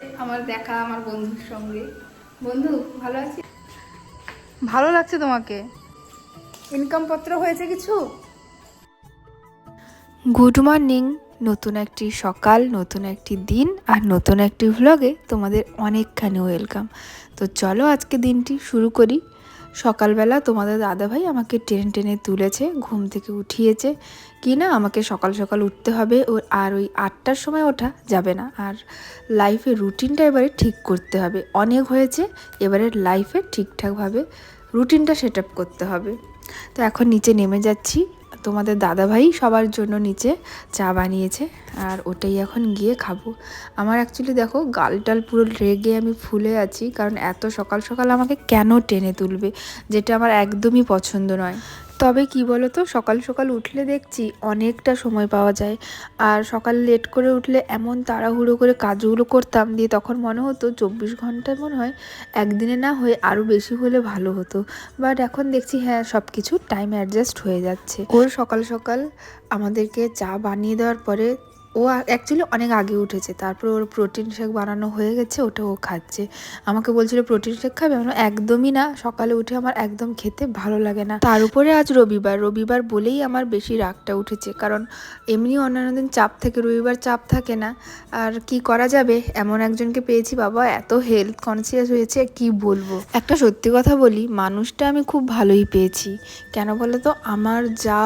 আমার দেখা আমার বন্ধুর সঙ্গে। বন্ধু ভালো আছি ভালো লাগছে তোমাকে। ইনকাম পত্র হয়েছে কিছু? গুড মর্নিং নতুন একটি সকাল নতুন একটি দিন আর নতুন একটি ভ্লগে তোমাদের অনেকখানি ওয়েলকাম তো চলো আজকে দিনটি শুরু করি। সকালবেলা তোমাদের দাদাভাই আমাকে টেনে টেনে তুলেছে, ঘুম থেকে উঠিয়েছে। কি না আমাকে সকাল সকাল উঠতে হবে, ও আর ওই আটটার সময় ওঠা যাবে না। আর লাইফের রুটিনটা এবারে ঠিক করতে হবে। অনেক হয়েছে, এবারে লাইফে ঠিকঠাকভাবে রুটিনটা সেট করতে হবে। তো এখন নিচে নেমে যাচ্ছি। তোমাদের দাদাভাই সবার জন্য নিচে চা বানিয়েছে, আর ওটাই এখন গিয়ে খাব। আমার অ্যাকচুয়ালি দেখো, গালটাল পুরো রেগে আমি ফুলে আছি, কারণ এত সকাল সকাল আমাকে কেন টেনে তুলবে, যেটা আমার একদমই পছন্দ নয়। তবে কি বলো তো সকাল সকাল উঠলে দেখছি অনেকটা সময় পাওয়া যায়। আর সকাল লেট করে উঠলে এমন তাড়াহুড়ো করে কাজগুলো করতাম দিয়ে তখন মনে হতো চব্বিশ ঘন্টায় মনে হয় একদিনে না হয়ে আরও বেশি হলে ভালো হতো। বাট এখন দেখছি হ্যাঁ সব কিছু টাইম অ্যাডজাস্ট হয়ে যাচ্ছে। ওর সকাল সকাল আমাদেরকে চা বানিয়ে দেওয়ার পরে ও অ্যাকচুয়ালি অনেক আগে উঠেছে। তারপর ওর প্রোটিন শেক বানানো হয়ে গেছে, ওটা ও খাচ্ছে। আমাকে বলছিল প্রোটিন শেক খাবে? আমি একদমই না। সকালে উঠে আমার একদম খেতে ভালো লাগে না। তার উপরে আজ রবিবার। রবিবার বলেই আমার বেশি রাগটা উঠেছে। কারণ এমনি অন্যান্য দিন চাপ থাকে রবিবার চাপ থাকে না। আর কি করা যাবে? এমন একজনকে পেয়েছি, বাবা, এত হেলথ কনসিয়াস হয়েছে, কি বলব? একটা সত্যি কথা বলি, মানুষটা আমি খুব ভালোই পেয়েছি। কেন বলো তো আমার যা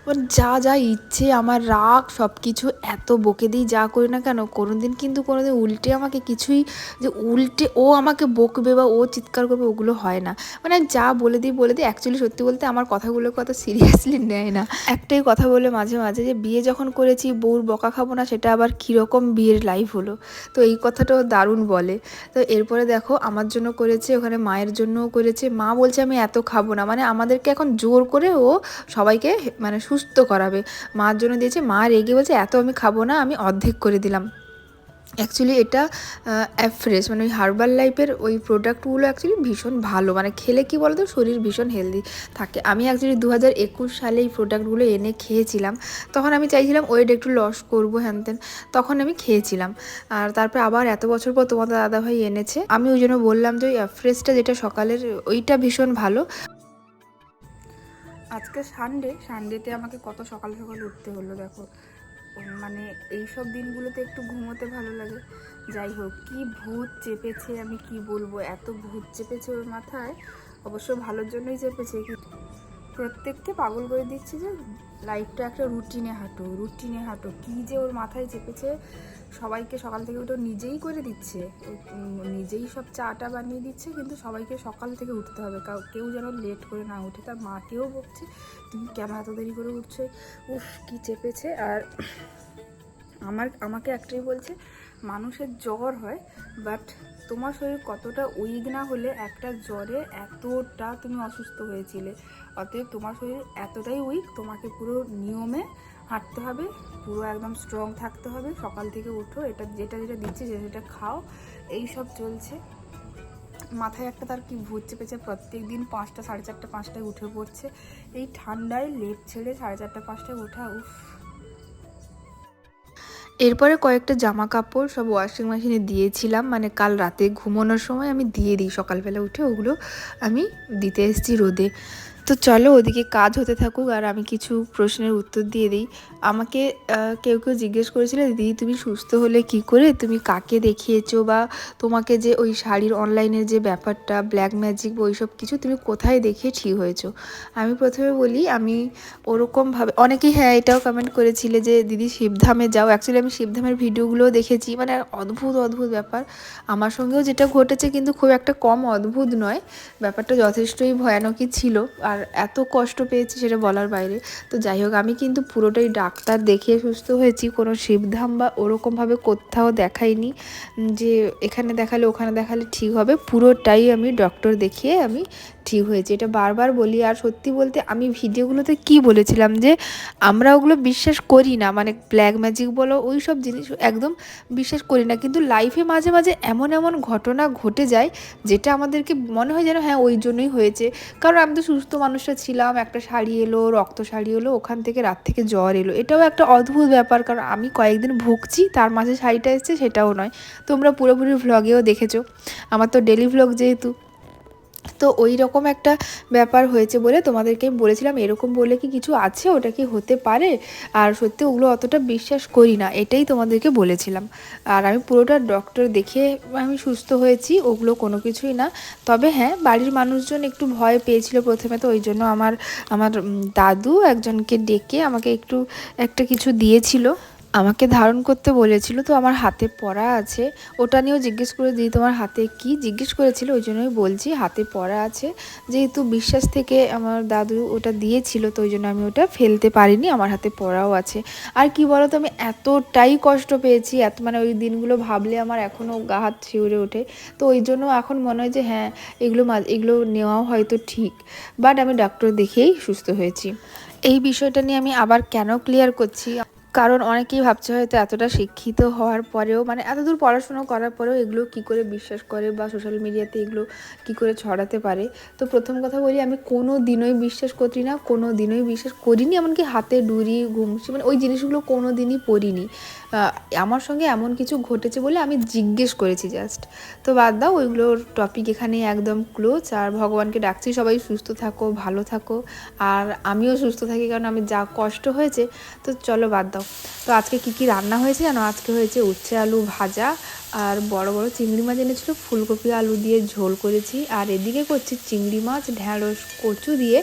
আমার যা যা ইচ্ছে, আমার রাগ সব কিছু এত বকে দিই, যা করি না কেন? কোনো দিন কিন্তু কোনোদিন উল্টে আমাকে কিছুই যে উল্টে ও আমাকে বকবে বা ও চিৎকার করবে ওগুলো হয় না। মানে যা বলে দিই বলে দিই অ্যাকচুয়ালি সত্যি বলতে আমার কথাগুলোকে অত সিরিয়াসলি নেয় না। একটাই কথা বলে মাঝে মাঝে যে বিয়ে যখন করেছি, বউর বকা খাব না, সেটা আবার কীরকম বিয়ের লাইফ হলো। তো এই কথাটাও দারুণ বলে। তো এরপরে দেখো, আমার জন্য করেছে, ওখানে মায়ের জন্যও করেছে। মা বলছে, আমি এত খাব না। মানে আমাদেরকে এখন জোর করে ও সবাইকে মানে সুস্থ করাবে। মার জন্য দিয়েছে, মা রেগে বলছে, এত আমি খাব না, আমি অর্ধেক করে দিলাম। অ্যাকচুয়ালি এটা অ্যাফ্রেশ মানে ওই হার্বাল লাইফের ওই প্রোডাক্টগুলো অ্যাকচুয়ালি ভীষণ ভালো। মানে খেলে কি বলতো, শরীর ভীষণ হেলদি থাকে। আমি অ্যাকচুয়ালি দু হাজার একুশ সালে এই প্রোডাক্টগুলো এনে খেয়েছিলাম। তখন আমি চাইছিলাম ওয়েট একটু লস করব, হ্যান তেন তখন আমি খেয়েছিলাম। আর তারপর আবার এত বছর পর তোমাদের দাদাভাই এনেছে। আমি ওই জন্য বললাম যে ওই অ্যাফ্রেশটা যেটা সকালের, ওইটা ভীষণ ভালো। আজকে সানডে সানডেতে আমাকে কত সকাল সকাল উঠতে হলো, দেখো। মানে এই সব দিনগুলোতে একটু ঘুমোতে ভালো লাগে। যাই হোক, কি ভূত চেপেছে, আমি কি বলব? এত ভূত চেপেছে ওর মাথায়। অবশ্য ভালোর জন্যই চেপেছে প্রত্যেককে পাগল করে দিচ্ছে যে লাইফটা একটা রুটিনে হাঁটো রুটিনে হাঁটো। কি যে ওর মাথায় চেপেছে সবাইকে সকাল থেকে উঠে নিজেই করে দিচ্ছে। নিজেই সব চাটা বানিয়ে দিচ্ছে, কিন্তু সবাইকে সকাল থেকে উঠতে হবে। কাউ- যেন লেট করে না উঠে, তার মাকেও বকছে, তুমি কেন এত দেরি করে উঠছে? উফ, কি চেপেছে। আর আমার, আমাকে একটাই বলছে, মানুষের জ্বর হয় বাট তোমার শরীর কতটা উইক না হলে একটা জ্বরে এতটা তুমি অসুস্থ হয়েছিলে। অতএব তোমার শরীর এতটাই উইক তোমাকে পুরো নিয়মে হাঁটতে হবে, পুরো একদম স্ট্রং থাকতে হবে, সকাল থেকে উঠো, এটা যেটা যেটা দিচ্ছে, যেটা যেটা খাও এই সব চলছে। মাথায় একটা তার কি ভূত চেপেছে প্রত্যেক দিন পাঁচটা, সাড়ে চারটা, পাঁচটায় উঠে পড়ছে। এই ঠান্ডায় লেপ ছেড়ে সাড়ে চারটা, পাঁচটায় ওঠা, উফ। এরপরে কয়েকটা জামা কাপড় সব ওয়াশিং মেশিনে দিয়েছিলাম। মানে কাল রাতে ঘুমানোর সময় আমি দিয়ে দিই, সকালবেলা উঠে ওগুলো আমি দিতে এসেছি রোদে। তো চলো ওদিকে কাজ হতে থাকুক আর আমি কিছু প্রশ্নের উত্তর দিয়ে দিই। আমাকে কেউ কেউ জিজ্ঞেস করেছিল, দিদি, তুমি সুস্থ হলে কি করে? তুমি কাকে দেখিয়েছো? বা তোমাকে যে ওই শাড়ির অনলাইনের যে ব্যাপারটা ব্ল্যাক ম্যাজিক বা ওইসব কিছু, তুমি কোথায় দেখিয়ে ঠিক হয়েছো? আমি প্রথমে বলি, আমি ওরকমভাবে অনেকেই হ্যাঁ এটাও কমেন্ট করেছিলে যে, দিদি, শিবধামে যাও। অ্যাকচুয়ালি আমি শিবধামের ভিডিওগুলোও দেখেছি মানে অদ্ভুত অদ্ভুত ব্যাপার। আমার সঙ্গেও যেটা ঘটেছে, কিন্তু খুব একটা কম অদ্ভুত নয়। ব্যাপারটা যথেষ্টই ভয়ানকই ছিল। আর এত কষ্ট পেয়েছি সেটা বলার বাইরে। তো যাই হোক, আমি কিন্তু পুরোটাই ডাক্তার দেখিয়ে সুস্থ হয়েছি। কোনো শিবধাম বা ওরকমভাবে কোথাও দেখাইনি যে এখানে দেখালে ওখানে দেখালে ঠিক হবে। পুরোটাই আমি ডক্টর দেখিয়ে আমি ঠিক হয়েছে। এটা বারবার বলি আর সত্যি বলতে আমি ভিডিওগুলোতে কি বলেছিলাম যে আমরা ওগুলো বিশ্বাস করি না মানে ব্ল্যাক ম্যাজিক বলো, ওই সব জিনিস একদম বিশ্বাস করি না। কিন্তু লাইফে মাঝে মাঝে এমন এমন ঘটনা ঘটে যায় যেটা আমাদেরকে মনে হয় যেন হ্যাঁ ওই জন্যই হয়েছে। কারণ আমি তো সুস্থ মানুষটা ছিলাম, একটা শাড়ি এলো, রক্ত শাড়ি এলো, ওখান থেকে রাত থেকে জ্বর এলো। এটাও একটা অদ্ভুত ব্যাপার কারণ আমি কয়েকদিন ভুগছি, তার মাঝে শাড়িটা এসছে, সেটাও নয়। তোমরা পুরোপুরি ভ্লগেও দেখেছ। আমার তো ডেলি ভ্লগ যেহেতু। তো ওই রকম একটা ব্যাপার হয়েছে বলে তোমাদেরকে বলেছিলাম, এরকম বলে কি কিছু আছে? ওটা কি হতে পারে? আর সত্যি ওগুলো অতটা বিশ্বাস করি না, এটাই তোমাদেরকে বলেছিলাম। আর আমি পুরোটা ডক্টর দেখে আমি সুস্থ হয়েছি, ওগুলো কোনো কিছুই না। তবে হ্যাঁ বাড়ির মানুষজন একটু ভয় পেয়েছিল প্রথমে তো ওই জন্য আমার আমার দাদু একজনকে ডেকে আমাকে একটু একটা কিছু দিয়েছিল। আমাকে ধারণ করতে বলেছিল, তো আমার হাতে পড়া আছে। ওটা নিয়েও জিজ্ঞেস করে দিই তোমার হাতে কি জিজ্ঞেস করেছিল? ওই জন্যই বলছি, হাতে পড়া আছে। যেহেতু বিশ্বাস থেকে আমার দাদু ওটা দিয়েছিল, তো ওই জন্য আমি ওটা ফেলতে পারিনি, আমার হাতে পড়াও আছে। আর কি বলো তো আমি এতটাই কষ্ট পেয়েছি, এত মানে ওই দিনগুলো ভাবলে আমার এখনও গা হাত শিউরে ওঠে। তো ওই জন্য এখন মনে হয় যে হ্যাঁ এগুলো এগুলো নেওয়াও হয়তো ঠিক। বাট আমি ডাক্তার দেখেই সুস্থ হয়েছি। এই বিষয়টা নিয়ে আমি আবার কেন ক্লিয়ার করছি? কারণ অনেকেই ভাবছে হয়তো এতটা শিক্ষিত হওয়ার পরেও মানে এতদূর পড়াশুনো করার পরেও এগুলো কি করে বিশ্বাস করে বা সোশ্যাল মিডিয়াতে এগুলো কি করে ছড়াতে পারে? তো প্রথম কথা বলি, আমি কোনো দিনই বিশ্বাস করি না, কোনো দিনই বিশ্বাস করিনি, এমনকি হাতে ডুরি ঘুমছি মানে ওই জিনিসগুলো কোনো দিনই পড়িনি। আমার সঙ্গে এমন কিছু ঘটেছে বলে আমি জিজ্ঞেস করেছি জাস্ট তো বাদ দাও, ওইগুলোর টপিক এখানে একদম ক্লোজ আর ভগবানকে ডাকছি, সবাই সুস্থ থাকো, ভালো থাকো। আর আমিও সুস্থ থাকি কারণ আমি যা কষ্ট হয়েছে, তো চলো বাদ দাও। তো আজকে কি কি রান্না হয়েছে জানো? আজকে হয়েছে উচ্ছে আলু ভাজা, আর বড় বড় চিংড়ি মাছ এনেছিল, ফুলকপি আলু দিয়ে ঝোল করেছি। আর এদিকে করছি চিংড়ি মাছ ঢ্যাঁড়স কচু দিয়ে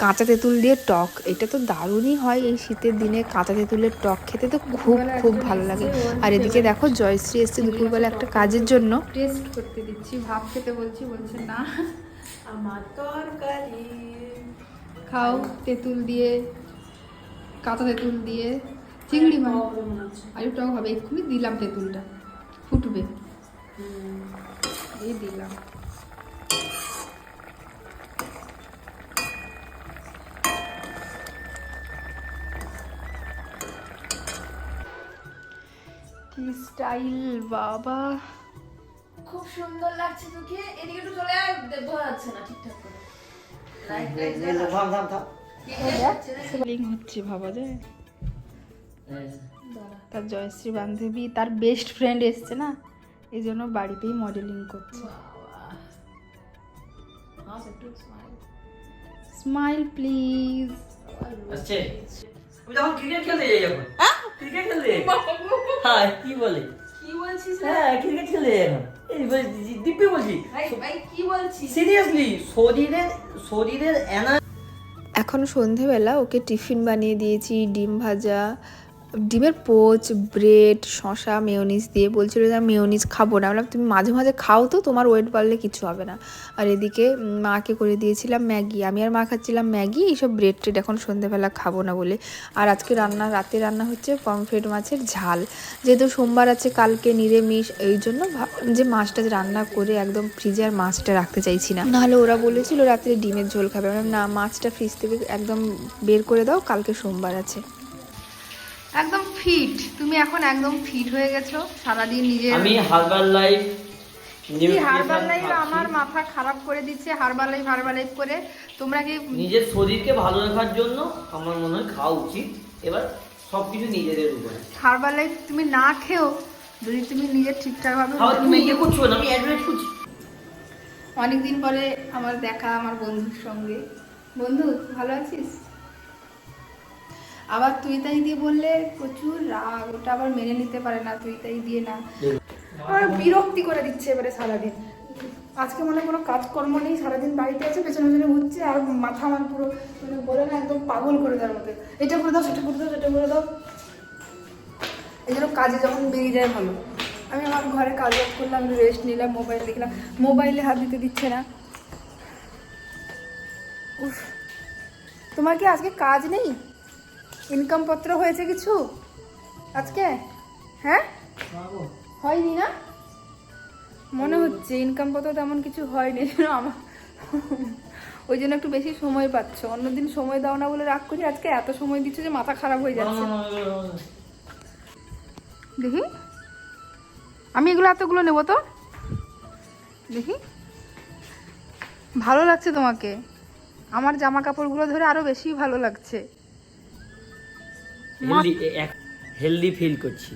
কাঁচা তেঁতুল দিয়ে টক এটা তো দারুণই হয় এই শীতের দিনে। কাঁচা তেঁতুলের টক খেতে তো খুব খুব ভালো লাগে। আর এদিকে দেখো জয়শ্রী এসছে দুপুরবেলা একটা কাজের জন্য। টেস্ট করতে দিচ্ছি ভাব খেতে বলছি বলছে না আমার তরকারি। খাও তেঁতুল দিয়ে কাঁচা তেঁতুল দিয়ে চিংড়ি মাছ। আলু টক হবে এক্ষুনি দিলাম তেঁতুলটা ফুটবে। এই দিলাম। কি স্টাইল বাবা। খুব সুন্দর লাগছে তোকে। এদিকে একটু চলে আয় দে- বোঝা যাচ্ছে না ঠিকঠাক করে। থাম থাম থাম। না? সেলিং হচ্ছে? ভাবা যায় তার জয়শ্রী বান্ধবী তার বেস্ট ফ্রেন্ড এসছে না? এই জন্য বাড়িতেই মডেলিং করছে। স্মাইল প্লিজ আমি তখন ক্রিকেট খেলতে যাই এখন। ক্রিকেট খেলতে হ্যাঁ কি বলে? কি বলছিস হ্যাঁ ক্রিকেট খেলতে যাই এখন। দিব্যি বলছি। ভাই ভাই কি বলছিস? সিরিয়াসলি শরীরের শরীরের এনা এখন সন্ধেবেলা ওকে টিফিন বানিয়ে দিয়েছি ডিম ভাজা ডিমের পোচ, ব্রেড শশা মেয়োনিজ দিয়ে বলছিল যে, আমি মেয়োনিজ খাব না। বললাম, তুমি মাঝে মাঝে খাও তো, তোমার ওয়েট বাড়লে কিছু হবে না। আর এদিকে মাকে করে দিয়েছিলাম ম্যাগি। আমি আর মা খাচ্ছিলাম ম্যাগি, এইসব ব্রেড ট্রেড এখন সন্ধেবেলা খাব না বলে। আর আজকে রান্না, রাতে রান্না হচ্ছে পমফ্রেট মাছের ঝাল। যেহেতু সোমবার আছে, কালকে নিরামিষ, এই জন্য যে মাছটা রান্না করে একদম ফ্রিজে আর মাছটা রাখতে চাইছি না। নাহলে ওরা বলেছিল রাত্রে ডিমের ঝোল খাবে। না, মাছটা ফ্রিজ থেকে একদম বের করে দাও, কালকে সোমবার আছে। একদম ফিট তুমি এখন একদম ফিট হয়ে গেছো সারাদিন নিজের আমি হারবাল লাইফ হারবাল লাইফ? আমার মাথা খারাপ করে দিচ্ছে হারবাল লাইফ হারবাল লাইফ করে। তোমরা কি নিজের শরীরকে ভালো রাখার জন্য আমার মনে হয় খাওয়া উচিত। এবার নিজেদের উপরে। হারবাল লাইফ তুমি না খেও যদি তুমি নিজের ঠিকঠাক ভাবে তুমি ইয়ে করছ না আমি অ্যাডভাইস করছি অনেকদিন পরে আমার দেখা আমার বন্ধুর সঙ্গে। বন্ধু ভালো আছিস? আবার তুই তাই দিয়ে বললে, প্রচুর রাগ, ওটা আবার মেনে নিতে পারে না, তুই তাই দিয়ে না। আর বিরক্তি করে দিচ্ছে এবারে সারাদিন। আজকে মনে কোনো কাজকর্ম নেই, সারাদিন বাড়িতে আছে, পেছনে পেছনে ঘুরছে, আর মাথা আমার পুরো মানে বলে না, একদম পাগল করে দেওয়ার মতো। এটা করে দাও, সেটা করে দাও, সেটা করে দাও। এই জন্য কাজে যখন বেরিয়ে যায় ভালো। আমি আমার ঘরে কাজ বাজ করলাম রেস্ট নিলাম মোবাইল দেখলাম। মোবাইলে হাত দিতে দিচ্ছে না। তোমার কি আজকে কাজ নেই? ইনকাম পত্র হয়েছে কিছু? আজকে? হ্যাঁ? হয়নি না? মনে হচ্ছে ইনকাম পত্র তেমন কিছু হয়নি আমার। ওই জন্য একটু বেশি সময় পাচ্ছ। অন্যদিন সময় দাও না বলে রাগ করি, আজকে এত সময় দিচ্ছ যে মাথা খারাপ হয়ে যাচ্ছে। দেখি। আমি এগুলো এতগুলো নেব তো? দেখি। ভালো লাগছে তোমাকে। আমার জামা কাপড়গুলো ধরে আরও বেশি ভালো লাগছে। হেলদি ফিল করছি।